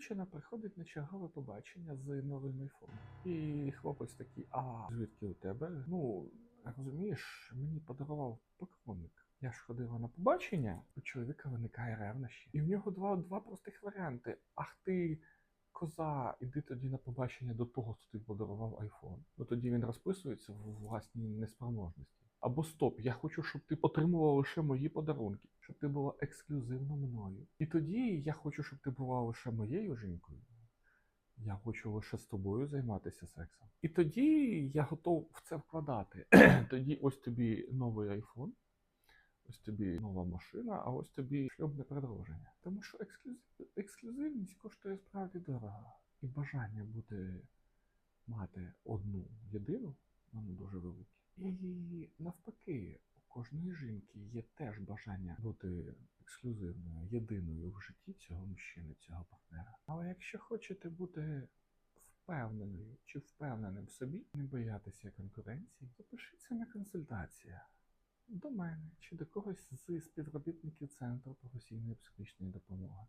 дівчина приходить на чергове побачення з новим айфоном. І хлопець такий, а звідки у тебе? Ну, розумієш, мені подарував поклонник. Я ж ходила на побачення, у чоловіка виникає ревнощі. І в нього два, два простих варіанти. Ах ти, коза, іди тоді на побачення до того, хто тобі подарував айфон. Ну тоді він розписується в власній неспроможності. Або стоп, я хочу, щоб ти отримувала лише мої подарунки, щоб ти була ексклюзивно мною. І тоді я хочу, щоб ти була лише моєю жінкою. Я хочу лише з тобою займатися сексом. І тоді я готов в це вкладати. тоді ось тобі новий айфон, ось тобі нова машина, а ось тобі шлюбне продовження. Тому що ексклюзив, ексклюзивність коштує справді дорого. І бажання бути мати одну єдину, навпаки, у кожної жінки є теж бажання бути ексклюзивною, єдиною в житті цього мужчини, цього партнера. Але якщо хочете бути впевненою чи впевненим в собі, не боятися конкуренції, запишіться на консультацію до мене чи до когось з співробітників Центру професійної психологічної допомоги.